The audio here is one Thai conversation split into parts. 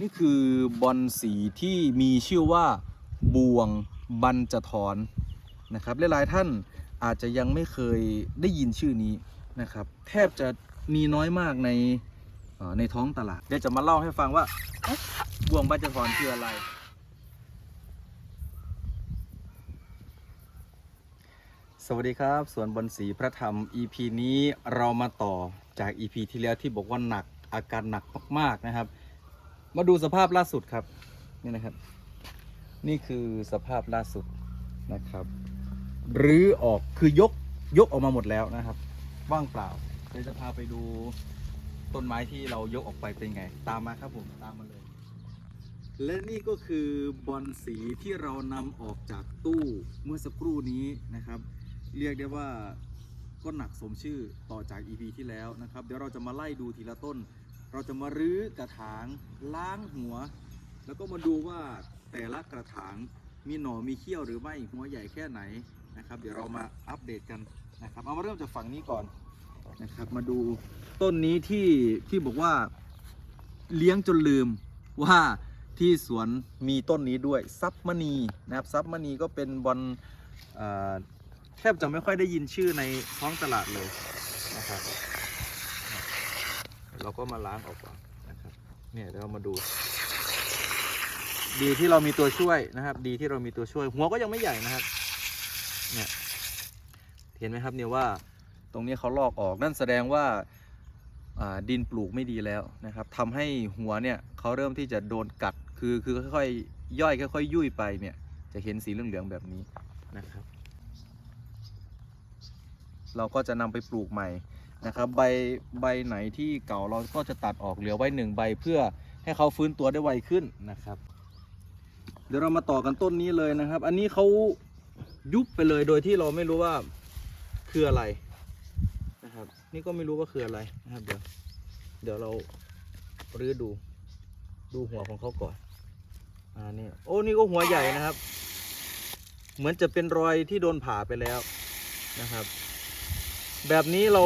นี่คือบอลสีที่มีชื่อว่าบวงบันจทรนะครับหลายๆท่านอาจจะยังไม่เคยได้ยินชื่อนี้นะครับ แทบจะมีน้อยมากในในท้องตลาด เดี๋ยวจะมาเล่าให้ฟังว่าเอ๊ะบวงบันจทรคืออะไร สวัสดีครับ สวนบอลสีพระธรรม EP นี้เรามาต่อจาก EP ที่แล้วที่บอกว่าหนักอาการหนักมากๆนะครับ มาดูสภาพล่าสุดครับ นี่นะครับ นี่คือสภาพล่าสุดนะครับรื้อออกคือยกยกออกมาหมดแล้วนะครับ ว่างเปล่าเดี๋ยวจะพาไปดูต้นไม้ที่เรายกออกไปเป็นไง ตามมาครับผมตามมาเลย และนี่ก็คือบอลสีที่เรานำออกจากตู้เมื่อสักครู่นี้นะครับ เรียกได้ว่าก็หนักสมชื่อต่อจาก EP ที่แล้วนะครับ เดี๋ยวเราจะมาไล่ดูทีละต้น เราจะมารื้อกระถางล้างหัว แล้วก็มาดูว่าแต่ละกระถางมีหน่อมีเขี้ยวหรือไม่หัวใหญ่แค่ไหนนะครับ เดี๋ยวเรามาอัปเดตกันนะครับเอามาเริ่มจากฝั่งนี้ก่อนนะครับ มาดูต้นนี้ที่ที่บอกว่าเลี้ยงจนลืมว่าที่สวนมีต้นนี้ด้วยซับมณีนะครับซับมณีก็เป็นบอลแทบจะไม่ค่อยได้ยินชื่อในท้องตลาดเลยนะครับ เราก็มาล้างออกก่อนนะครับเนี่ยเดี๋ยวเรามาดู ดีที่เรามีตัวช่วยนะครับ ดีที่เรามีตัวช่วย หัวก็ยังไม่ใหญ่นะครับ เนี่ยเห็นไหมครับเนี่ยว่าตรงนี้เขาลอกออกนั่นแสดงว่าอ่าดินปลูกไม่ดีแล้วนะครับทำให้หัวเนี่ยเขาเริ่มที่จะโดนกัดคือคือค่อยๆย่อยค่อยๆยุ่ยไปเนี่ยจะเห็นสีเหลืองๆแบบนี้นะครับ เราก็จะนำไปปลูกใหม่ นะครับใบใบไหนที่เก่าเราก็จะตัดออกเหลือไว้หนึ่งใบเพื่อให้เขาฟื้นตัวได้ไวขึ้นนะครับ เดี๋ยวเรามาต่อกันต้นนี้เลยนะครับ อันนี้เขายุบไปเลยโดยที่เราไม่รู้ว่าคืออะไรนะครับ นี่ก็ไม่รู้ว่าคืออะไรนะครับ เดี๋ยวเดี๋ยวเรารื้อดูดูหัวของเขาก่อนอ่านี่โอ้นี่ก็หัวใหญ่นะครับ เหมือนจะเป็นรอยที่โดนผ่าไปแล้วนะครับ แบบนี้เรา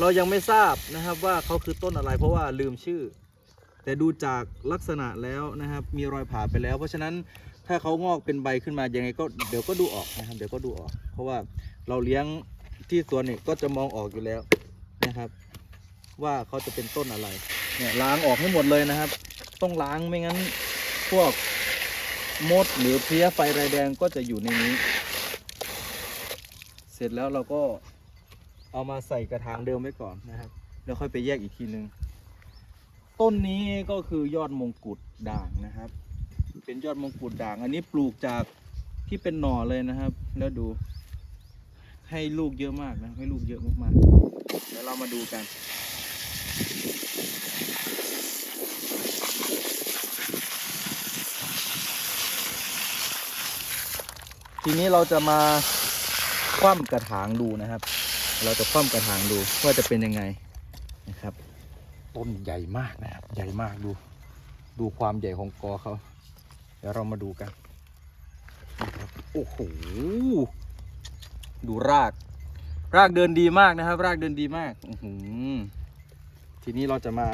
เรายังไม่ทราบนะครับว่าเขาคือต้นอะไรเพราะว่าลืมชื่อ แต่ดูจากลักษณะแล้วนะครับมีรอยผ่าไปแล้ว เพราะฉะนั้นถ้าเขางอกเป็นใบขึ้นมายังไงก็เดี๋ยวก็ดูออกนะครับเดี๋ยวก็ดูออก เพราะว่าเราเลี้ยงที่สวนนี่ก็จะมองออกอยู่แล้วนะครับ ว่าเขาจะเป็นต้นอะไรเนี่ยล้างออกให้หมดเลยนะครับ ต้องล้างไม่งั้นพวกมดหรือเพลี้ยไฟไรแดงก็จะอยู่ในนี้ เสร็จแล้วเราก็ เอามาใส่กระถางเดิมไว้ก่อนนะครับ แล้วค่อยไปแยกอีกทีนึง ต้นนี้ก็คือยอดมงกุฎด่างนะครับ เป็นยอดมงกุฎด่าง อันนี้ปลูกจากที่เป็นหน่อเลยนะครับ แล้วดู ให้ลูกเยอะมากนะ ให้ลูกเยอะมากๆเดี๋ยวเรามาดูกันทีนี้เราจะมาคว่ำกระถางดูนะครับ เราจะคว่ำกระถางดูว่าจะเป็นยังไงนะครับ ต้นใหญ่มากนะครับ ใหญ่มากดู ดูความใหญ่ของกอเขา เดี๋ยวเรามาดูกันนะครับโอ้โหดูราก รากเดินดีมากนะครับ รากเดินดีมากอื้หือทีนี้เราจะมา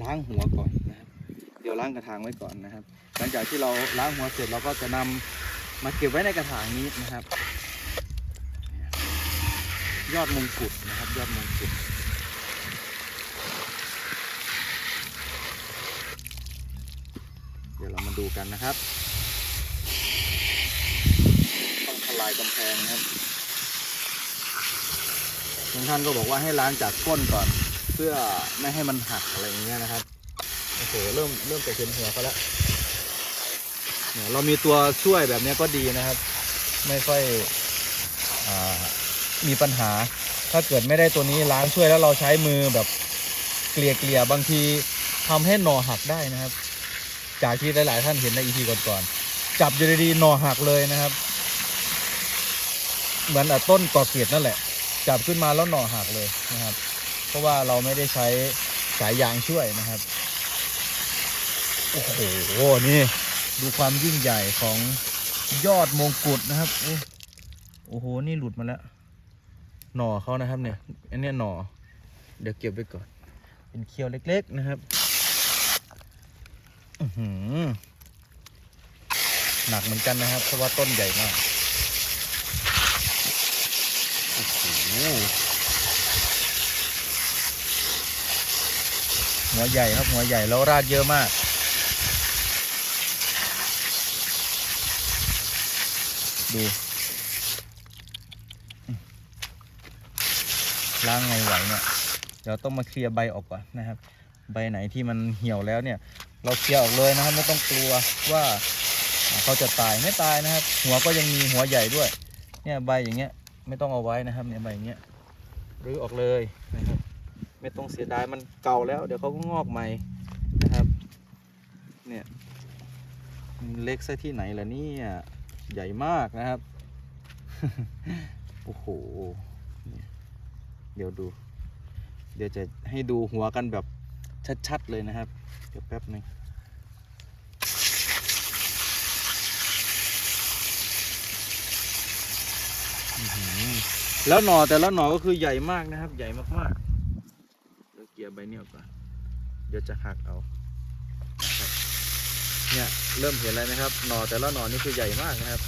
ล้างหัวก่อนนะครับ เดี๋ยวล้างกระถางไว้ก่อนนะครับ หลังจากที่เราล้างหัวเสร็จเราก็จะนำมาเก็บไว้ในกระถางนี้นะครับ ยอดมงกุฎนะครับ ยอดมงกุฎเดี๋ยวเรามาดูกันนะครับ ต้องทลายกำแพงนะครับบางท่านก็บอกว่าให้ล้างจากก้นก่อน เพื่อไม่ให้มันหักอะไรอย่างเงี้ยนะครับโอ้โหเริ่มเริ่มจะเห็นหัวเขาแล้วเนี่ยเรามีตัวช่วยแบบนี้ก็ดีนะครับ ไม่ค่อยอ่า มีปัญหา ถ้าเกิดไม่ได้ตัวนี้ล้างช่วยแล้วเราใช้มือแบบเกลี่ยเกลี่ยบางทีทำให้หน่อหักได้นะครับ จากที่หลาย ๆ ท่านเห็นในอีพีก่อนๆจับอยู่ดีๆหน่อหักเลยนะครับ เหมือนต้นกอเกียดนั่นแหละ จับขึ้นมาแล้วหน่อหักเลยนะครับ เพราะว่าเราไม่ได้ใช้สายยางช่วยนะครับโอ้โหนี่ดูความยิ่งใหญ่ของยอดมงกุฎนะครับ โอ้โห นี่หลุดมาแล้ว หน่อเขานะครับเนี่ย อันนี้หน่อ เดี๋ยวเก็บไว้ก่อน เป็นเคี้ยวเล็ก ๆนะครับ อื้อหือหนักเหมือนกันนะครับ เพราะว่าต้นใหญ่มากโอ้โหหัวใหญ่ครับหัวใหญ่แล้วรากเยอะมากดู ล้างไงไหวเนี่ยเดี๋ยวต้องมาเคลียร์ใบออกก่อนนะครับ ใบไหนที่มันเหี่ยวแล้วเนี่ย เราเคลียร์ออกเลยนะครับไม่ต้องกลัวว่าเขาจะตายไม่ตายนะครับ หัวก็ยังมีหัวใหญ่ด้วย เนี่ยใบอย่างเงี้ยไม่ต้องเอาไว้นะครับเนี่ยใบอย่างเงี้ยรื้อออกเลยนะครับ ไม่ต้องเสียดายมันเก่าแล้ว เดี๋ยวเขาก็งอกใหม่นะครับ เนี่ยเล็กซะที่ไหนล่ะเนี่ยใหญ่มากนะครับ โอ้โห ดี๋ยวดู เดี๋ยวจะให้ดูหัวกันแบบชัดๆเลยนะครับ เดี๋ยวแป๊บหนึงแล้วหน่อแต่ละหน่อก็คือใหญ่มากนะครับ ใหญ่มากๆเดี๋ยวเกียร์ใบเนี้ยก่อนเดี๋ยวจะหักเอาเนี่ยเริ่มเห็นแล้วนะครับ หน่อแต่ละหน่อนี่คือใหญ่มากนะครับ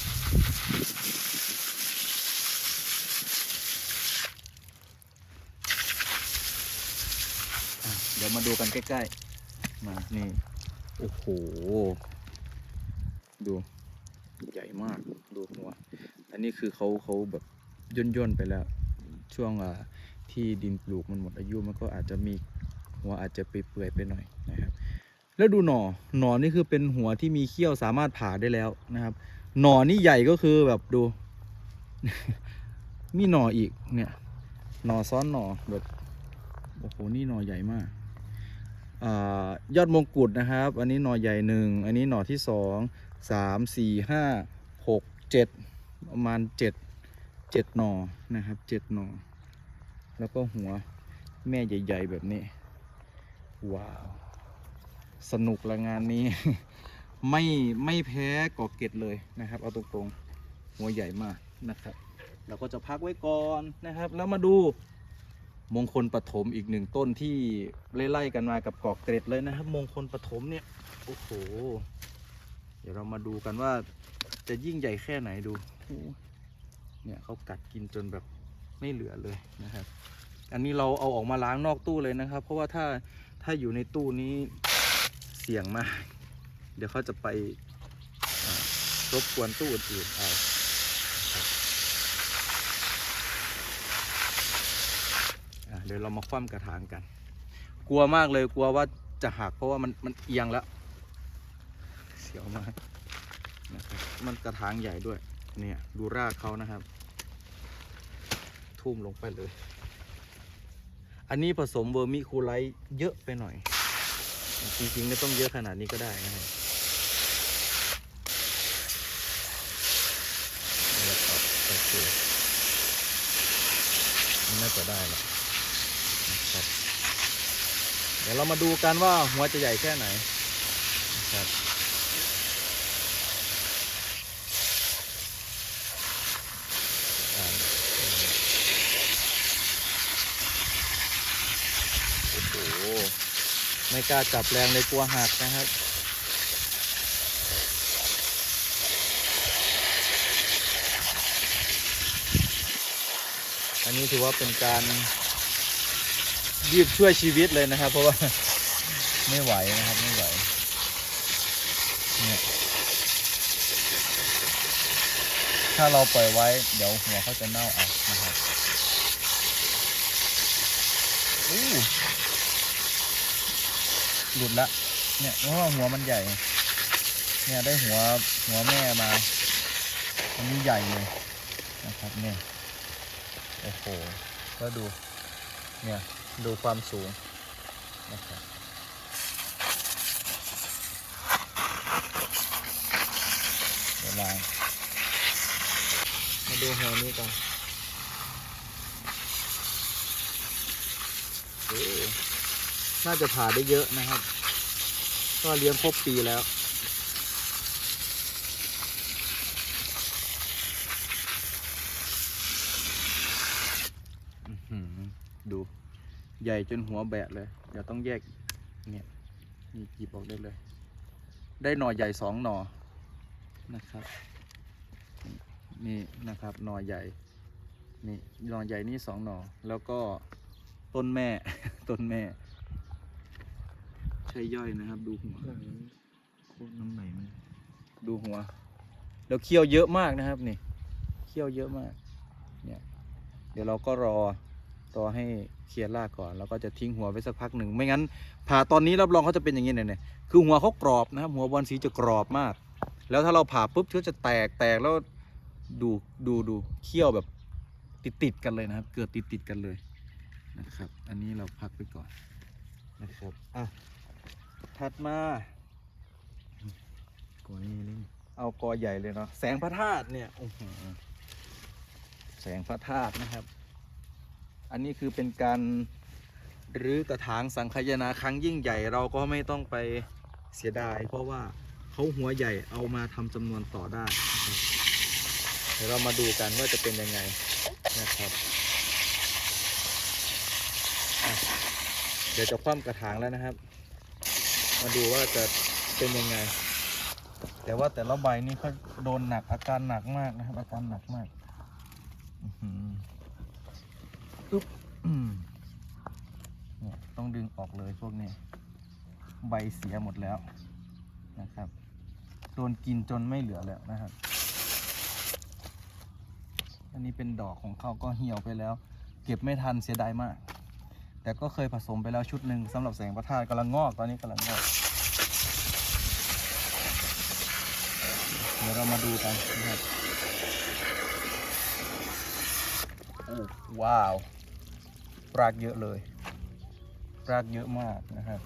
อะเดี๋ยวมาดูกันใกล้ๆ มานี่ โอ้โห ดูใหญ่มากดูหัว อันนี้คือเขาเขาแบบย่นย่นๆไปแล้ว ช่วงอ่าที่ดินปลูกมันหมดอายุมันก็อาจจะมีหัวอาจจะเปื่อยๆไปหน่อยนะครับ แล้วดูหน่อหนอนนี่คือเป็นหัวที่มีเขี้ยวสามารถผ่าได้แล้วนะครับหนอนนี่ใหญ่ก็คือแบบดู มีหน่ออีกเนี่ยหน่อซ้อนหน่อแบบโอ้โหนี่หน่อใหญ่มาก ยอดมงกุฎนะครับ อันนี้หน่อใหญ่หนึ่งอันนี้หน่อที่สองสามสี่ห้าหกเจ็ดประมาณเจ็ดเจ็ดหน่อนะครับเจ็ดหน่อแล้วก็หัวแม่ใหญ่ ๆ แบบนี้ ว้าว สนุกละงานนี้ ไม่ไม่แพ้กอเกตเลยนะครับ เอาตรงๆ หัวใหญ่มากนะครับ เราก็จะพักไว้ก่อนนะครับ แล้วมาดู มงคลปฐมอีกหนึ่งต้นที่ไล่ๆกันมากับกอกเกร็ดเลยนะครับ มงคลปฐมเนี่ยโอ้โห เดี๋ยวเรามาดูกันว่าจะยิ่งใหญ่แค่ไหนดูเนี่ยเขากัดกินจนแบบไม่เหลือเลยนะครับ อันนี้เราเอาออกมาล้างนอกตู้เลยนะครับ เพราะว่าถ้าถ้าอยู่ในตู้นี้เสี่ยงมาก เดี๋ยวเขาจะไปรบกวนตู้อื่นๆเอา อะเดี๋ยวเรามาคว่ำกระถางกัน กลัวมากเลยกลัวว่าจะหักเพราะว่ามันมันเอียงแล้วเสียวมากนะครับมันกระถางใหญ่ด้วยเนี่ยดูรากเขานะครับ ทุ่มลงไปเลย อันนี้ผสมเวอร์มิคูไลท์เยอะไปหน่อย จริงๆไม่ต้องเยอะขนาดนี้ก็ได้นะครับแล้วก็โอเคน่าจะได้แล้วนะครับ เดี๋ยวเรามาดูกันว่าหัวจะใหญ่แค่ไหนครับโอ้โหไม่กล้าจับแรงเลยกลัวหักนะครับอันนี้ถือว่าเป็นการ ยืดช่วยชีวิตเลยนะครับ เพราะว่าไม่ไหวนะครับไม่ไหวเนี่ยถ้าเราปล่อยไว้ เดี๋ยวหัวเขาจะเน่าเอานะครับอู้หลุดละ เนี่ยเพราะว่าหัวมันใหญ่ เนี่ยได้หัวหัวแม่มาอันนี้ใหญ่เลยนะครับเนี่ยโอ้โหก็ดูเนี่ย ดูความสูงนะครับเดี๋ยวลามาดูหัวนี้ก่อนน่าจะผ่าได้เยอะนะครับ ก็เลี้ยงครบปีแล้ว อื้อหือดู ใหญ่จนหัวแบะเลย เดี๋ยวต้องแยกเนี่ยนี่จีบออกได้เลย ได้หน่อใหญ่สองหน่อนะครับ นี่นะครับหน่อใหญ่นี่หน่อใหญ่นี่สองหน่อแล้วก็ต้นแม่ ต้นแม่ ใช่ย่อยนะครับ ดูหัวโคตรน้ำไหนมันดูหัวแล้วเคี้ยวเยอะมากนะครับนี่เคี้ยวเยอะมาก เนี่ย เดี๋ยวเราก็รอ รอให้เคลียร์รากก่อนแล้วก็จะทิ้งหัวไว้สักพักหนึ่งไม่งั้นผ่าตอนนี้รับรองเขาจะเป็นอย่างนี้เนี่ยเนี่ยคือหัวเขากรอบนะครับหัวบอลสีจะกรอบมาก แล้วถ้าเราผ่าปุ๊บเขาจะแตกแตกแล้วดูดูดูเคี้ยวแบบติดติดกันเลยนะครับ เกิดติดติดกันเลยนะครับ อันนี้เราพักไปก่อนนะครับอะถัดมาก่อนนี้นี่เอากอใหญ่เลยเนาะแสงพระธาตุเนี่ยโอ้โหแสงพระธาตุนะครับ อันนี้คือเป็นการรื้อกระถางสังคายนาครั้งยิ่งใหญ่เราก็ไม่ต้องไปเสียดาย เพราะว่าเขาหัวใหญ่เอามาทำจำนวนต่อได้นะครับเดี๋ยวเรามาดูกันว่าจะเป็นยังไงนะครับเดี๋ยวจะคว่ำกระถางแล้วนะครับ มาดูว่าจะเป็นยังไง แต่ว่าแต่ละใบนี่เขาโดนหนักอาการหนักมากนะครับ อาการหนักมาก อื้ อึ๊บเนี่ยต้องดึงออกเลยพวกนี้ ใบเสียหมดแล้วนะครับ โดนกินจนไม่เหลือแล้วนะครับ อันนี้เป็นดอกของเขาก็เหี่ยวไปแล้ว เก็บไม่ทันเสียดายมาก แต่ก็เคยผสมไปแล้วชุดหนึ่งสำหรับแสงประทานกำลังงอกตอนนี้กำลังงอกเดี๋ยวเรามาดูกันนะครับโอ้ว้าว รากเยอะเลย รากเยอะมากนะครับ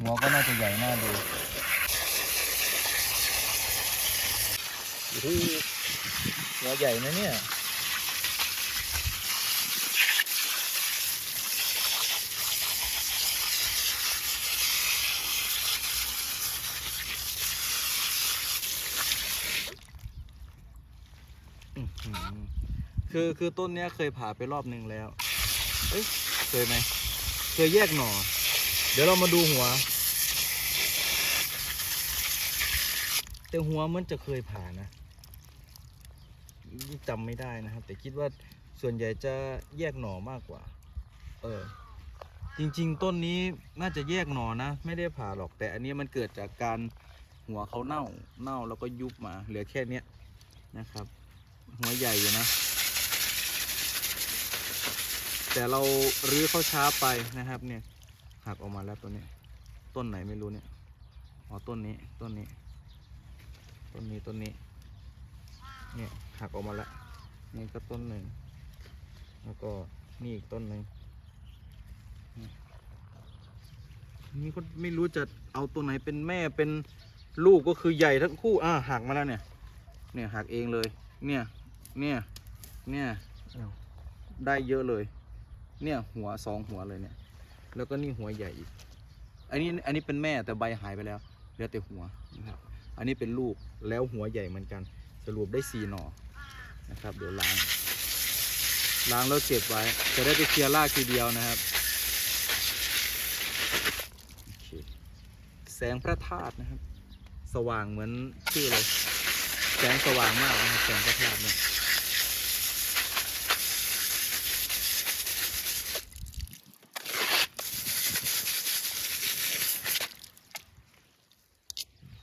หัวก็น่าจะใหญ่น่าดูโอ้โหหัวใหญ่นะเนี่ยคือคือต้นเนี้ยเคยผ่าไปรอบหนึ่งแล้ว เอ้ยเคยไหมเคยแยกหน่อ เดี๋ยวเรามาดูหัว แต่หัวมันจะเคยผ่านะจำไม่ได้นะครับ แต่คิดว่าส่วนใหญ่จะแยกหน่อมากกว่า เออ จริง ๆ ต้นนี้น่าจะแยกหน่อนะ ไม่ได้ผ่าหรอกแต่อันนี้มันเกิดจากการหัวเขาเน่า เน่าแล้วก็ยุบมา เหลือแค่เนี้ยนะครับ หัวใหญ่อยู่นะ แต่เรารื้อเข้าช้าไปนะครับเนี่ยหักออกมาแล้วตัวนี้ ต้นไหนไม่รู้เนี่ยอ๋อต้นนี้ต้นนี้ ต้นนี้ต้นนี้ เนี่ยหักออกมาแล้วนี่ก็ต้นหนึ่งแล้วก็นี่อีกต้นหนึ่งนี่นี่ก็ไม่รู้จะเอาตัวไหนเป็นแม่เป็นลูกก็คือใหญ่ทั้งคู่อ่าหักมาแล้วเนี่ย เนี่ยหักเองเลย เนี่ย เนี่ย เนี่ยอ้าวได้เยอะเลย เนี่ยหัวสองหัวเลยเนี่ย แล้วก็นี่หัวใหญ่อีก อันนี้อันนี้เป็นแม่แต่ใบหายไปแล้วเหลือแต่หัวนะครับ อันนี้เป็นลูกแล้วหัวใหญ่เหมือนกัน สรุปได้สี่หน่อนะครับ เดี๋ยวล้าง ล้างแล้วเก็บไว้ จะได้ไปเคลียร์รากทีเดียวนะครับแสงพระธาตุนะครับ สว่างเหมือนชื่อเลยแสงสว่างมากนะครับแสงพระธาตุเนี่ย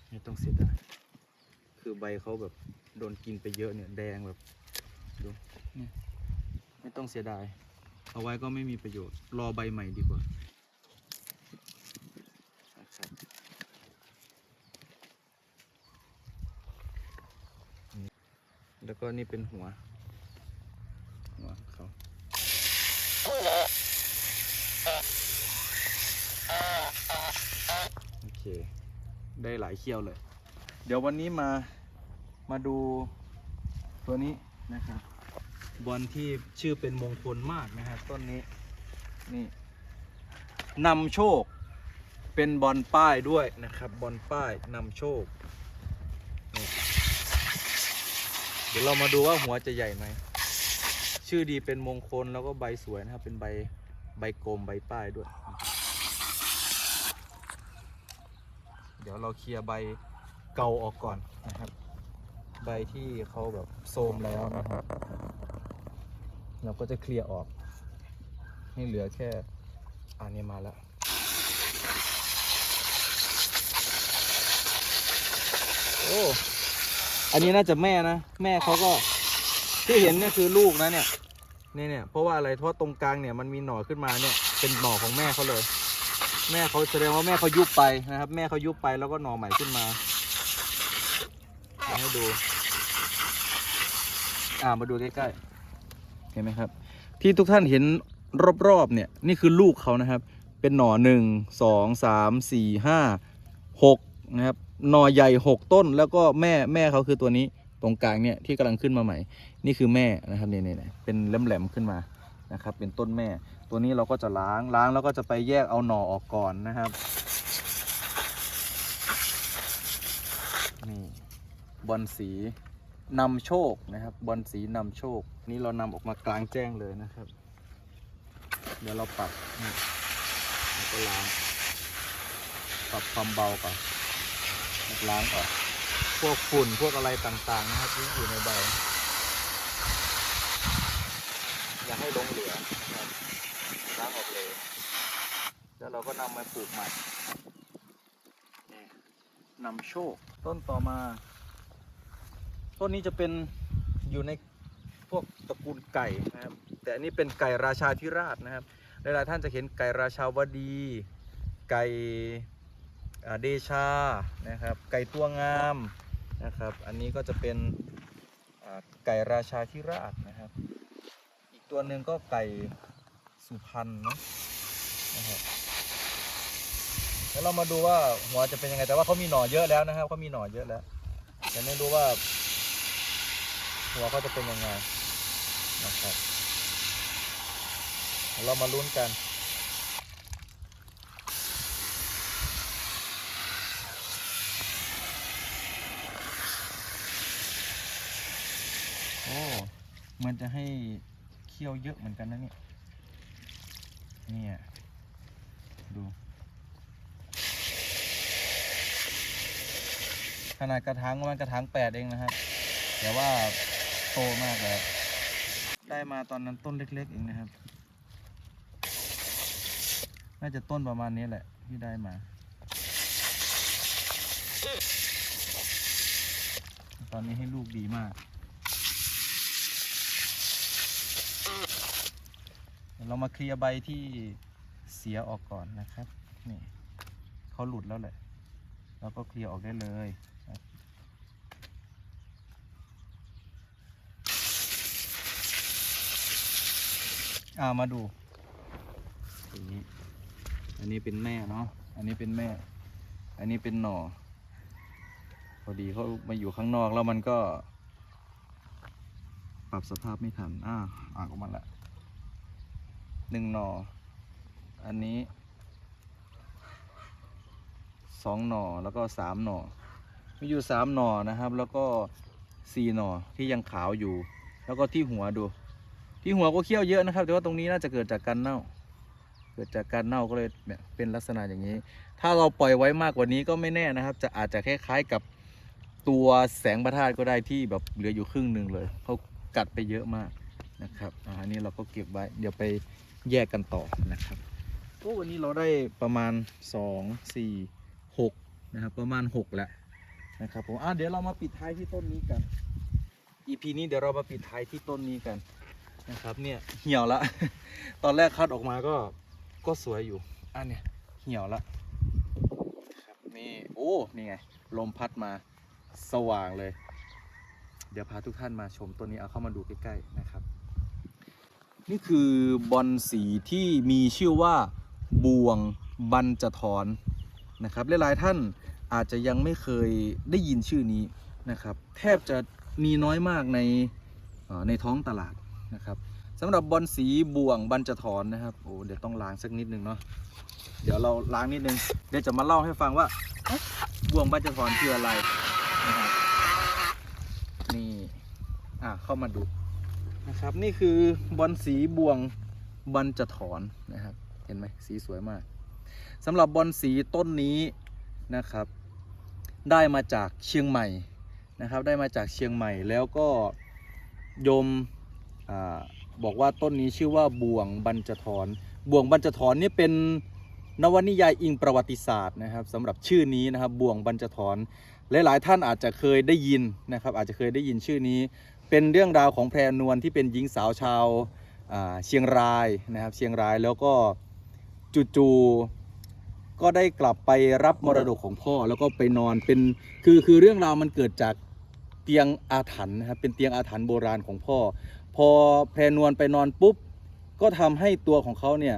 ไม่ต้องเสียดายคือ ใบเขาแบบโดนกินไปเยอะเนี่ยแดงแบบดูเนี่ยไม่ต้องเสียดาย เอาไว้ก็ไม่มีประโยชน์ รอใบใหม่ดีกว่าแล้วก็นี่เป็นหัว หัวเขาโอเค ได้หลายเขี้ยวเลย เดี๋ยววันนี้มา มาดูตัวนี้นะครับบอลที่ชื่อเป็นมงคลมากนะครับต้นนี้นี่นำโชค เป็นบอลป้ายด้วยนะครับ บอลป้ายนำโชค เดี๋ยวเรามาดูว่าหัวจะใหญ่ไหม ชื่อดีเป็นมงคลแล้วก็ใบสวยนะครับ เป็นใบใบกลมใบป้ายด้วย เดี๋ยวเราเคลียร์ใบเก่าออกก่อนนะครับ ใบที่เขาแบบโทรมแล้วนะครับเราก็จะเคลียร์ออก ให้เหลือแค่อันนี้มาแล้วโอ้อันนี้น่าจะแม่นะ แม่เขาก็ที่เห็นเนี่ยคือลูกนะเนี่ยเนี่ยเนี่ยเพราะว่าอะไรเพราะตรงกลางเนี่ยมันมีหน่อขึ้นมาเนี่ยเป็นหน่อของแม่เขาเลย แม่เขาแสดงว่าแม่เขายุบไปนะครับ แม่เขายุบไปแล้วก็หน่อใหม่ขึ้นมาเดี๋ยวให้ดู อ่ามาดูใกล้ๆเห็นไหมครับ ที่ทุกท่านเห็นรอบๆเนี่ยนี่คือลูกเขานะครับ เป็นหน่อหนึ่งสองสามสี่ห้าหกนะครับหน่อใหญ่หกต้นแล้วก็แม่แม่เขาคือตัวนี้ตรงกลางเนี่ยที่กำลังขึ้นมาใหม่ นี่คือแม่นะครับเนี่ยเนี่ยเนี่ยเป็นแหลมๆขึ้นมานะครับ เป็นต้นแม่ ตัวนี้เราก็จะล้างล้างแล้วก็จะไปแยกเอาหน่อออกก่อนนะครับนี่บอลสี นำโชคนะครับ บอลสีนำโชค นี่เรานำออกมากลางแจ้งเลยนะครับ เดี๋ยวเราปรับแล้วก็ล้างปรับความเบาก่อนล้างออกพวกฝุ่นพวกอะไรต่างๆนะครับที่อยู่ในใบอย่าให้ลงเหลือนะครับล้างออกเลยแล้วเราก็นำมาปลูกใหม่นำโชค ต้นต่อมา ต้นนี้จะเป็นอยู่ในพวกตระกูลไก่นะครับ แต่อันนี้เป็นไก่ราชาธิราชนะครับ หลายๆท่านจะเห็นไก่ราชาวดี ไก่เดชานะครับ ไก่ตัวงามนะครับ อันนี้ก็จะเป็นไก่ราชาธิราชนะครับ อีกตัวหนึ่งก็ไก่สุพรรณนะนะครับแล้วเรามาดูว่าหัวจะเป็นยังไงแต่ว่าเขามีหน่อเยอะแล้วนะครับเขามีหน่อเยอะแล้วแต่ไม่รู้ว่า หัวเขาจะเป็นยังไงนะครับ เรามาลุ้นกันโอ้มันจะให้เคี่ยวเยอะเหมือนกันนะเนี่ยเนี่ยดูขนาดกระถางมันกระถางแปดเองนะครับ แต่ว่า โตมากแล้ว ได้มาตอนนั้นต้นเล็กๆเองนะครับ น่าจะต้นประมาณนี้แหละที่ได้มา ตอนนี้ให้ลูกดีมาก เรามาเคลียร์ใบที่เสียออกก่อนนะครับ นี่เขาหลุดแล้วแหละ เราก็เคลียร์ออกได้เลยครับ อ่ามาดูอันนี้อันนี้เป็นแม่เนาะอันนี้เป็นแม่ อันนี้เป็นหน่อ พอดีเขามาอยู่ข้างนอกแล้วมันก็ ปรับสภาพไม่ทันอ่าอ่านออกมาละหนึ่งหน่อ อันนี้สองหน่อแล้วก็สามหน่อมีอยู่สามหน่อนะครับ แล้วก็สี่หน่อที่ยังขาวอยู่ แล้วก็ที่หัวดู ที่หัวก็เคี้ยวเยอะนะครับ แต่ว่าตรงนี้น่าจะเกิดจากการเน่า เกิดจากการเน่าก็เลยเนี่ยเป็นลักษณะอย่างนี้ ถ้าเราปล่อยไว้มากกว่านี้ก็ไม่แน่นะครับ จะอาจจะคล้ายๆกับตัวแสงประทาดก็ได้ที่แบบเหลืออยู่ครึ่งหนึ่งเลยเขากัดไปเยอะมากนะครับอาอันนี้เราก็เก็บไว้เดี๋ยวไปแยกกันต่อนะครับโอ้วันนี้เราได้ประมาณ 2 4 6นะครับประมาณ 6 แล้วนะครับผมอะเดี๋ยวเรามาปิดท้ายที่ต้นนี้กัน EP นี้เดี๋ยวเรามาปิดท้ายที่ต้นนี้กัน นะครับ เนี่ยเหี่ยวละ ตอนแรกคัดออกมาก็ก็สวยอยู่อันเนี้ยเหี่ยวละครับนี่โอ้นี่ไงลมพัดมาสว่างเลย เดี๋ยวพาทุกท่านมาชมต้นนี้เอาเข้ามาดูใกล้ๆนะครับ นี่คือบอลสีที่มีชื่อว่าบวงบันจะถอนนะครับหลายๆท่านอาจจะยังไม่เคยได้ยินชื่อนี้นะครับ แทบจะมีน้อยมากในเอ่อในท้องตลาด นะครับสำหรับบอลสีบ่วงบันจะถอนนะครับโอ้เดี๋ยวต้องล้างสักนิดนึงเนาะเดี๋ยวเราล้างนิดนึงเดี๋ยวจะมาเล่าให้ฟังว่าบ่วงบันจะถอนคืออะไรนะครับนี่อะเข้ามาดูนะครับนี่คือบอลสีบ่วงบอลจะถอนนะครับ เห็นไหมสีสวยมากสำหรับบอลสีต้นนี้นะครับ ได้มาจากเชียงใหม่นะครับ ได้มาจากเชียงใหม่แล้วก็ยม บอกว่าต้นนี้ชื่อว่าบ่วงบัญจทรบ่วงบัญจทรนี่เป็นนวนิยายอิงประวัติศาสตร์นะครับสำหรับชื่อนี้นะครับบ่วงบัญจทรหลายๆท่านอาจจะเคยได้ยินนะครับ อาจจะเคยได้ยินชื่อนี้ เป็นเรื่องราวของแพรนวลที่เป็นหญิงสาวชาวเชียงรายนะครับ เชียงรายแล้วก็จู่ๆก็ได้กลับไปรับมรดกของพ่อแล้วก็ไปนอนเป็นคือคือเรื่องราวมันเกิดจากเตียงอาถรรพ์นะครับเป็นเตียงอาถรรพ์โบราณของพ่อ พอแพรนวลไปนอนปุ๊บ ก็ทำให้ตัวของเขาเนี่ย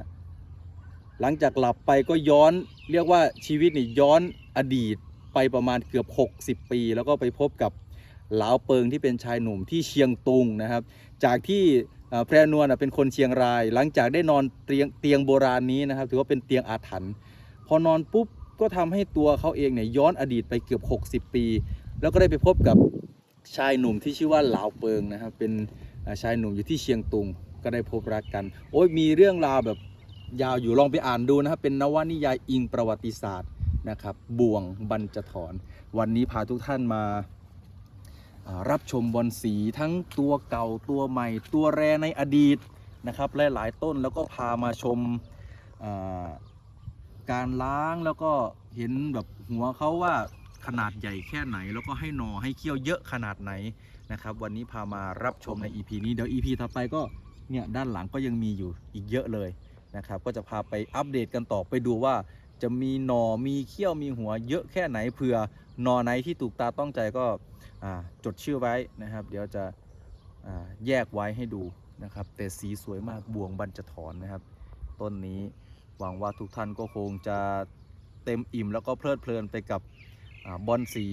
หลังจากหลับไปก็ย้อนเรียกว่าชีวิตนี่ย้อนอดีตไปประมาณเกือบ 60 ปี แล้วก็ไปพบกับหลาวเปิงที่เป็นชายหนุ่มที่เชียงตุงนะครับ จากที่แพรนวลเป็นคนเชียงราย หลังจากได้นอนเตียงเตียงโบราณนี้นะครับ ถือว่าเป็นเตียงอาถรรพ์พอนอนปุ๊บก็ทำให้ตัวเขาเองเนี่ยย้อนอดีตไปเกือบ 60 ปี แล้วก็ได้ไปพบกับชายหนุ่มที่ชื่อว่าหลาวเปิงนะครับเป็น ชายหนุ่มอยู่ที่เชียงตุงก็ได้พบรักกัน โอ้ยมีเรื่องราวแบบยาวอยู่ลองไปอ่านดูนะครับ เป็นนวนิยายอิงประวัติศาสตร์นะครับบ่วงบัญจทรวันนี้พาทุกท่านมารับชมบอลสีทั้งตัวเก่าตัวใหม่ ตัวแรในอดีตนะครับหลายๆต้นแล้วก็พามาชมาการล้างแล้วก็เห็นแบบหัวเขาว่าขนาดใหญ่แค่ไหน แล้วก็ให้หนอให้เคี้ยวเยอะขนาดไหน นะครับ วันนี้พามารับชมใน EP นี้ เดี๋ยว EP ต่อไปก็เนี่ยด้านหลังก็ยังมีอยู่อีกเยอะเลยนะครับ ก็จะพาไปอัปเดตกันต่อไปดูว่า จะมีหนอมีเขี้ยวมีหัวเยอะแค่ไหนเผื่อหนอไหนที่ถูกตาต้องใจก็จดชื่อไว้นะครับ เดี๋ยวจะแยกไว้ให้ดูนะครับ แต่สีสวยมากบวงบัญจถอนนะครับ ต้นนี้หวังว่าทุกท่านก็คงจะเต็มอิ่มแล้วก็เพลิดเพลินไปกับ บอลสี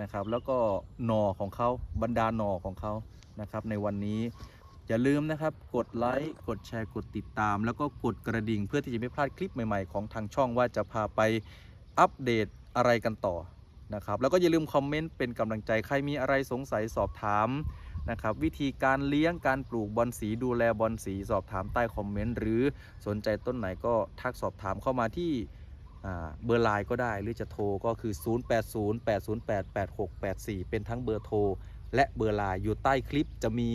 นะครับ แล้วก็หนอของเขาบรรดาหนอของเขานะครับในวันนี้อย่าลืมนะครับ กดไลค์กดแชร์กดติดตาม แล้วก็กดกระดิ่งเพื่อที่จะไม่พลาดคลิปใหม่ๆ ของทางช่องว่าจะพาไปอัปเดตอะไรกันต่อนะครับแล้วก็อย่าลืมคอมเมนต์เป็นกำลังใจใครมีอะไรสงสัยสอบถามนะครับวิธีการเลี้ยงการปลูกบอลสีดูแลบอลสีสอบถามใต้คอมเมนต์หรือสนใจต้นไหนก็ทักสอบถามเข้ามาที่ เบอร์ไลน์ก็ได้หรือจะโทรก็คือ 0808088684 เป็นทั้งเบอร์โทร และเบอร์ไลน์อยู่ใต้คลิปจะมี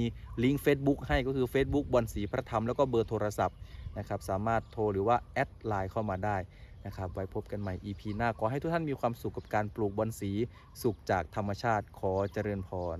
ลิงก์ Facebook ให้ก็คือ Facebook บอลสีพระธรรมแล้วก็เบอร์โทรศัพท์นะครับสามารถโทรหรือว่าแอดไลน์เข้ามาได้นะครับไว้พบกันใหม่ EP หน้า ขอให้ทุกท่านมีความสุขกับการปลูกบอนสี สุขจากธรรมชาติขอเจริญพร